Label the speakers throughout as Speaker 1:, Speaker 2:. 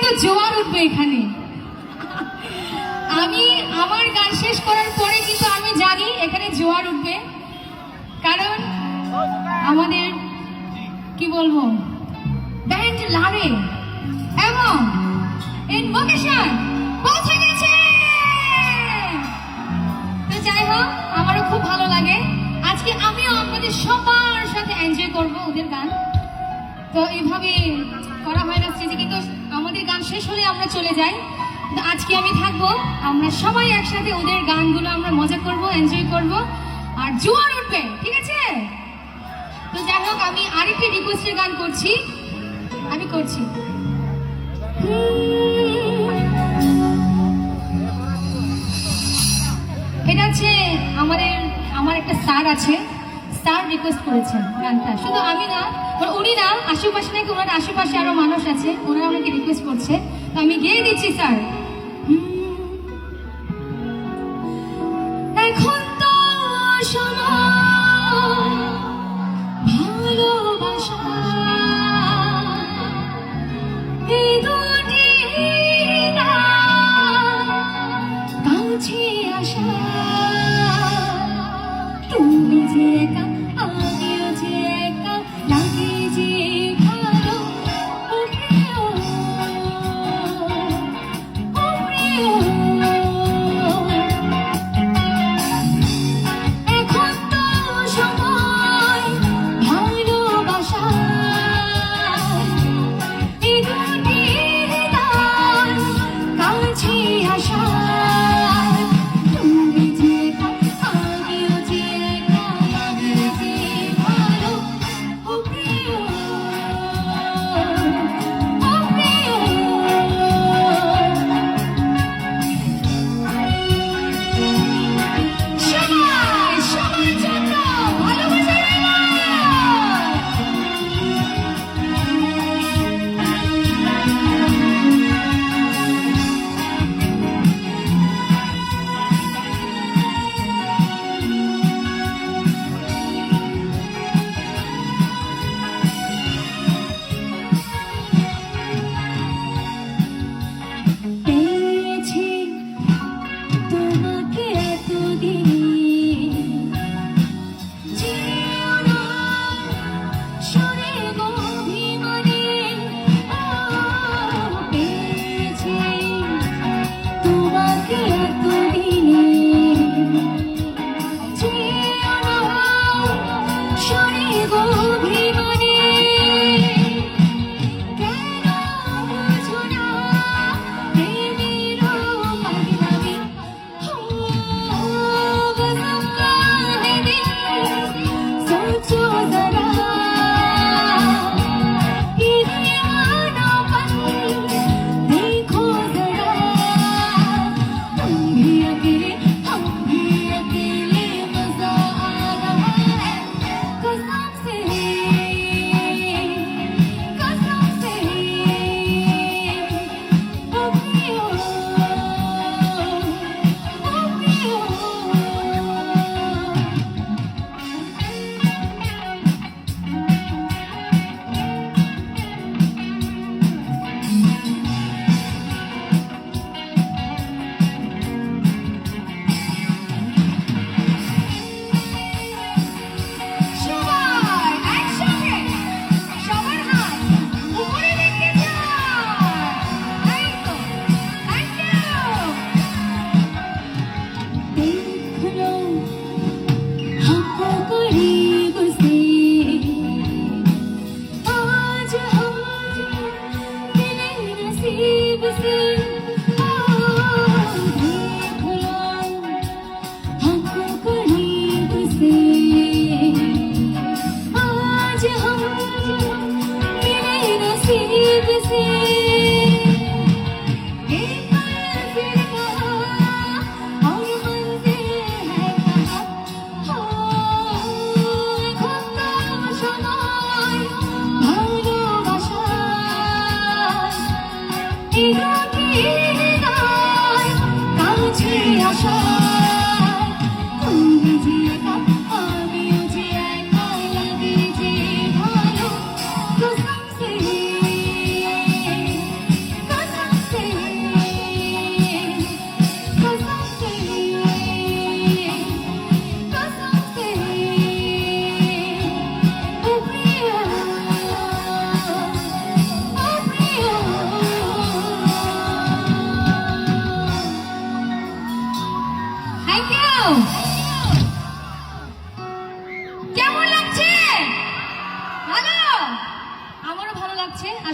Speaker 1: কিন্তু জোয়ার উঠবে এখানে? আমি আমার গান শেষ করার পরে কিন্তু আমি জানি এখানে জোয়ার উঠবে। কারণ আমাদের, কি বলব? ব্যান্ড লারে এবং ইনভোকেশন পৌঁছে গেছে! তো যাই হোক, আমারও খুব ভালো লাগে। আজকে আমিও আপনাদের সবার সাথে এনজয় করব ওদের গান। তো এইভাবে করা হয় না, স্টেজে কিন্তু গান শেষ হলে আমরা চলে যাই। আজকে আমি থাকব, আমরা সবাই একসাথে ওদের গানগুলো আমরা মজা করব এনজয় করব। আর জোয়ার উঠবে ঠিক আছে? তো যাই হোক, আমি আরেকটি রিকোয়েস্টের গান করছি। আমি করছি। এটা হচ্ছে আমাদের, আমার একটা স্যার আছে। স্যার রিকোয়েস্ট করেছেন গানটা। শুধু আমি না উনি না, আশেপাশে নাকি ওনার আশেপাশে আরও মানুষ আছে, ওনারা ওনাকে রিকোয়েস্ট করছে। তো আমি গিয়ে দিচ্ছি, স্যার। এখন তুমি যে একা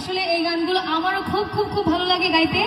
Speaker 1: আসলে এই গানগুলো আমারও খুব খুব খুব ভালো লাগে গাইতে।